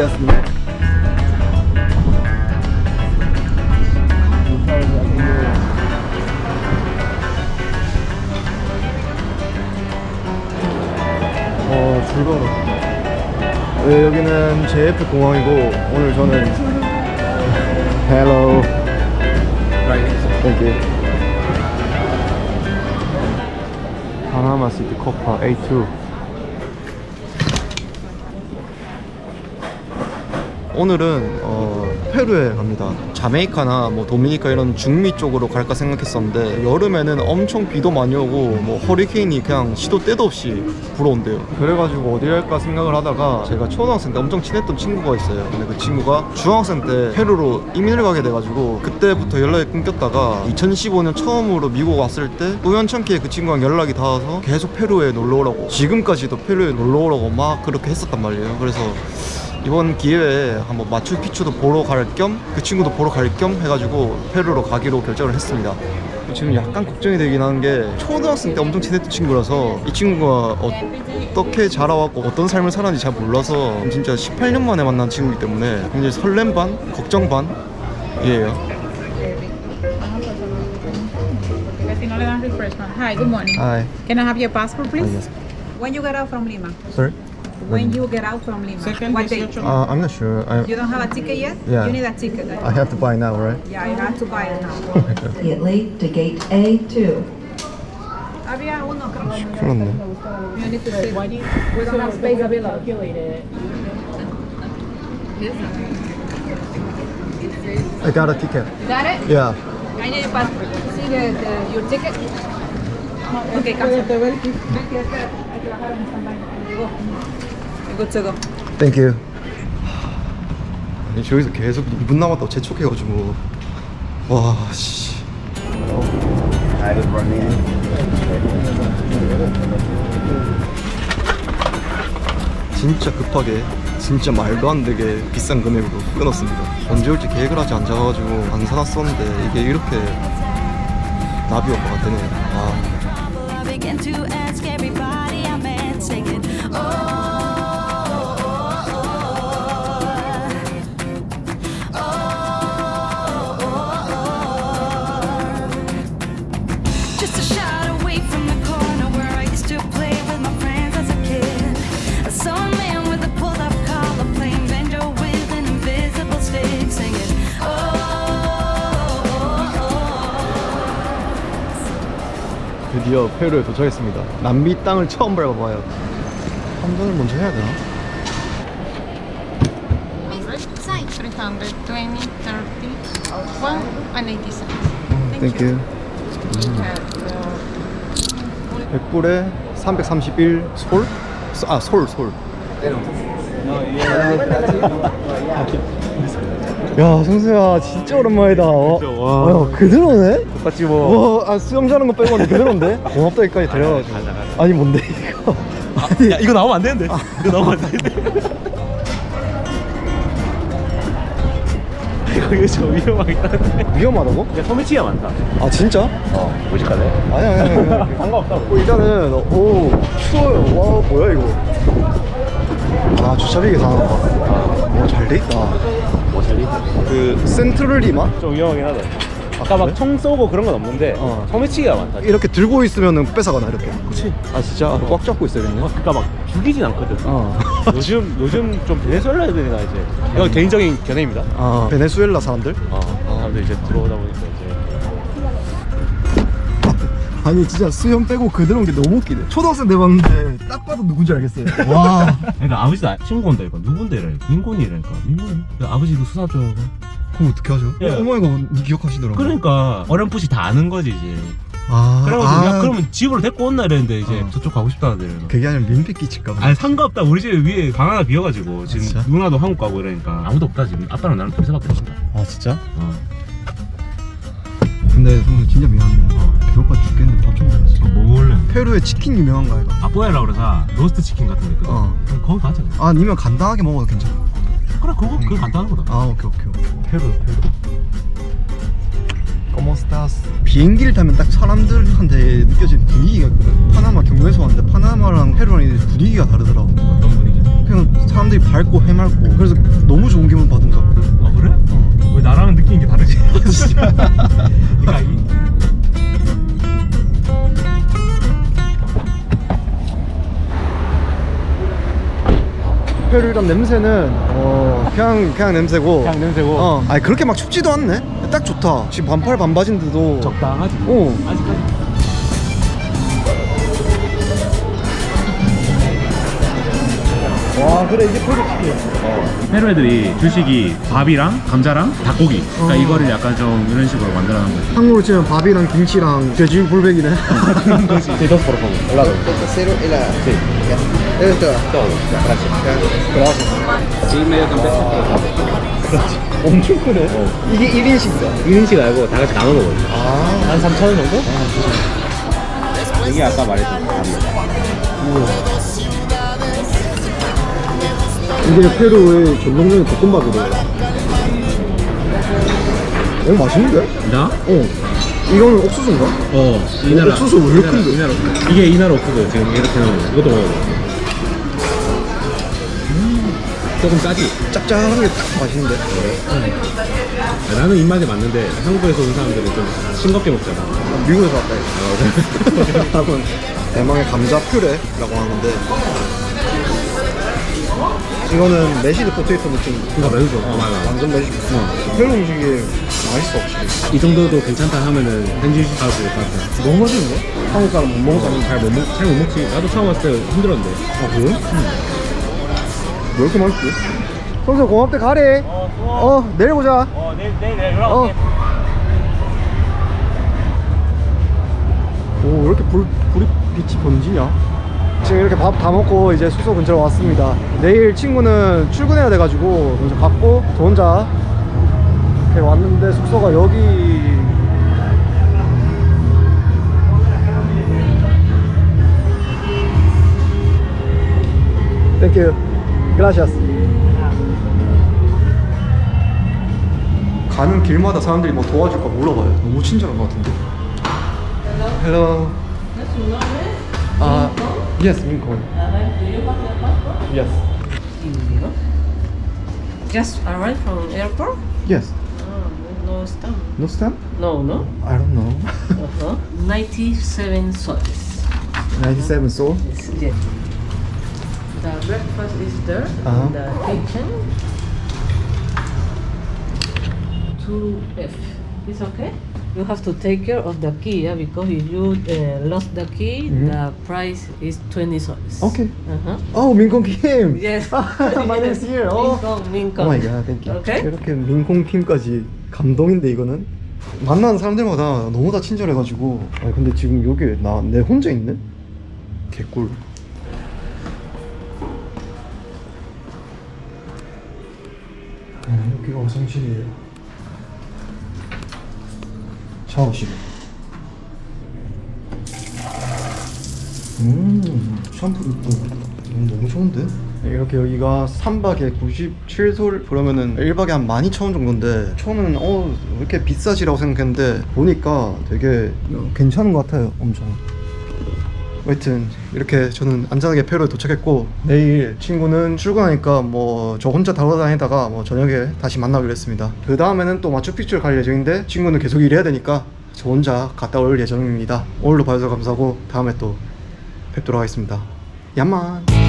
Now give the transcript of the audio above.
ma'am. 어, 즐거워. 네, 여기는 JF 공항이고 오늘 저는 Hello. Thank you. 파나마 시티 코파 A2. 오늘은 어, 페루에 갑니다. 자메이카나 뭐 도미니카 이런 중미 쪽으로 갈까 생각했었는데 여름에는 엄청 비도 많이 오고 뭐 허리케인이 그냥 시도 때도 없이 불어온대요. 그래가지고 어디 갈까 생각을 하다가 제가 초등학생 때 엄청 친했던 친구가 있어요. 근데 그 친구가 중학생 때 페루로 이민을 가게 돼가지고 그때부터 연락이 끊겼다가 2015년 처음으로 미국 왔을 때 우연찮게 그 친구랑 연락이 닿아서 계속 페루에 놀러 오라고 지금까지도 페루에 놀러 오라고 막 그렇게 했었단 말이에요. 그래서 이번 기회에 한번 마추픽추도 보러 갈 겸 그 친구도 보러 갈 겸 해가지고 페루로 가기로 결정을 했습니다. 지금 약간 걱정이 되긴 하는 게 초등학생 때 엄청 친했던 친구라서 이 친구가 어떻게 자라왔고 어떤 삶을 살았는지 잘 몰라서 진짜 18년 만에 만난 친구이기 때문에 굉장히 설렘 반, 걱정 반이에요. Hi, good morning. Hi. Can I have your passport, please? yes. When you get out from Lima? Sorry? when mm. you get out from Lima? Second what day? Uh, I'm not sure. I, you don't have a ticket yet? Yeah. You need a ticket. I, I have to buy now, right? Yeah, you have to buy it now. Immediately to gate A2. Había uno, creo. You need to sit. We don't have space available. I got a ticket. You got it? Yeah. I need your passport. See the, the, your ticket? Okay, come. Go. Thank you. 아니 저기서 계속 2분 남았다고 재촉해가지고 와 씨. 진짜 급하게 진짜 말도 안 되게 비싼 금액으로 끊었습니다. 언제 올지 계획을 하지 않아가지고 안 사놨었는데 이게 이렇게 나비 오빠가 되네요. 아. 드디어 페루에 도착했습니다. 남미 땅을 처음 밟아봐요. 환전을 먼저 해야 되나? 320, 30, 1 and 80 cents. 땡큐. 100불에 331 솔? 소- 아, 솔, 솔. 야, 성수야, 진짜 오랜만이다. 어, 와, 야, 그대로네? 똑같이 뭐 와, 아, 수영자는 거 빼고는 그대로인데? 고맙다, 여기까지 데려가지고. 아니, 뭔데, 이거? 야 이거 나오면 안 되는데 이거 나오면 안 되는데 이거 좀 위험하긴 한데 위험하다고? 야 소매치기가 많다 아, 진짜? 어 무식하네 아니, 아니, 아니. 아니. 상관없다고 어, 일단은 오 추워요. 와 뭐야 이거? 아 주차비계 사는 거. 오잘 돼 있다. 그 센트럴 리마 좀 위험하긴 하다 아까 막 총 쏘고 그런 건 없는데 어. 소매치기가 많다 이렇게 들고 있으면은 뺏어가나 이렇게. 그치 아 진짜 꽉 잡고 있어야겠네. 어, 그니까 막 죽이진 않거든 어. 요즘 요즘 좀 베네수엘라 애들이나 이제 이건 개인적인 견해입니다 아 베네수엘라 사람들? 어 사람들 이제 들어오다 보니까 이제 아니 진짜 수염 빼고 그대로 온게 너무 웃기네. 초등학생 때 봤는데 딱 봐도 누군지 알겠어요. 와. 그러니까 아버지도 아- 친구 온다 이거 누군데 이러니까 민곤이라니까 민곤이 아버지도 수사죠 그럼 어떻게 하죠? 예. 어머니가 니 기억하시더라고. 그러니까 어렴풋이 다 아는 거지 이제 아. 그래가지고 야 아, 그러면 집으로 데리고 온나 이랬는데 이제 어. 저쪽 가고 싶다는데 이러는 그게 아니라 민폐 끼칠까 봐. 아니 상관없다 우리 집에 위에 방 하나 비어가지고 지금 진짜? 누나도 한국 가고 이러니까 아무도 없다 지금 아빠랑 나랑 둘이서밖에 없다 아 진짜? 어. 근데 성수 진짜 미안해. 배고파 죽겠는데 밥좀 먹었어. 뭐 먹을래? 페루에 치킨 유명한 거 아이가? 아뽀야라 그래서 로스트 치킨 같은 거 있거든 어. 그럼 거기 가자 그냥. 아, 아니면 간단하게 먹어도 괜찮아. 그래 그거 그거 간단한 거다 아, 오케이, 오케이, 오케이. 페루, 페루. 코모스타스. 비행기를 타면 딱 사람들한테 느껴지는 분위기가 있거든. 파나마 경유해서 왔는데 파나마랑 페루랑 이제 분위기가 다르더라고. 어떤 분위기? 그냥 사람들이 밝고 해맑고 그래서 너무 좋은 기분 받은 아 그래? 왜 나랑은 느끼는 게 다르지? 그러니까 이, 페루 일단 냄새는 어 그냥 그냥 냄새고 그냥 냄새고. 어 아니 그렇게 막 춥지도 않네 딱 좋다 지금 반팔 반바지인데도 적당하지. 어 아직까지. 와 그래 이게 페루 치킨 페루 애들이 주식이 밥이랑 감자랑 닭고기 그러니까 어. 이거를 약간 좀 이런 식으로 만들어 놓은 거지 한국으로 치면 밥이랑 김치랑 돼지 불백이네 그런 거지 Dos por favor. Helado. Cero y la... Sí. Esto. Todo. Gracias. Y medio campestre. 엄청 크네 이게 1인식이다 1인씩 알고 다 같이 나눠 먹어요. 아 한 3,000원 정도? 이게 아까 말했던 밥이에요. 이게 페루의 전통적인 볶음밥이래 어 맛있는데? 나? 어 이거는 옥수수인가? 어, 이 어, 나라. 옥수수 왜 이렇게 이 큰데? 이 나라 옥수수. 이게 이 나라 옥수수 지금 이렇게 나오는 거. 이것도 먹어봐. 음, 조금 짜지? 짭짤한 게 딱 맛있는데 아, 나는 입맛에 맞는데 한국에서 온 사람들은 좀 싱겁게 먹잖아. 난 미국에서 왔다 이거 여러분 대망의 감자 퓨레라고 하는데 이거는 메시드 포테이토 느낌 아, 맛있어. 어, 맞아. 완전 메시드 페루 음식이 맛있어 확실히 이 정도도 괜찮다 하면은 현지식하고 같아. 너무 맛있는데? 한국 사람 못 먹는 사람 잘못 먹, 잘 못 먹지. 나도 처음 왔을 때 힘들었는데. 아 그래? 왜 이렇게 맛있지? 선수 고맙대 가리 어, 내일 보자 어, 내일, 내일, 내일 연락 어. 오, 왜 이렇게 불, 불이 빛이 번지냐? 지금 이렇게 밥 다 먹고 이제 숙소 근처로 왔습니다. 내일 친구는 출근해야 돼가지고 먼저 갔고, 저 혼자 이렇게 왔는데 숙소가 여기. 땡큐. 그라시아스. 가는 길마다 사람들이 뭐 도와줄까 물어봐요. 너무 친절한 것 같은데. Hello. 아, yes, 민콘. Yes. Just arrived from airport? Yes. Oh, no stamp. No stamp? No, no. I don't know. Uh-huh. 97 soles. 97 soul. Yes, yes. The breakfast is there Uh-huh. in the kitchen. 2F. It's okay? You have to take care of the key, yeah, because if you uh, lost the key, Mhm. the price is 20 soles. Okay. Uh-huh. Oh, 민콩 Kim. Yes. My name is here. Oh. Oh my god, thank you. Okay? 이렇게 민콩 팀까지 감동인데 이거는 만나는 사람들마다 너무 다 친절해가지고. 아니 근데 지금 여기 나 내 혼자 있네? 개꿀. 아, 여기가 화장실이에요. 샤워실. 음, 샴푸도 있고. 음, 너무 좋은데? 이렇게 여기가 3박에 97솔 그러면은 1박에 한 12,000원 정도인데 처음에는 어, 왜 이렇게 비싸지라고 생각했는데 보니까 되게 괜찮은 것 같아요. 엄청. 하여튼 이렇게 저는 안전하게 페루에 도착했고 내일 친구는 출근하니까 뭐 저 혼자 돌아다니다가 뭐 저녁에 다시 만나기로 했습니다. 그 다음에는 또 마추픽추를 갈 예정인데 친구는 계속 일해야 되니까 저 혼자 갔다 올 예정입니다. 오늘도 봐주셔서 감사하고 다음에 또 뵙도록 하겠습니다. 야만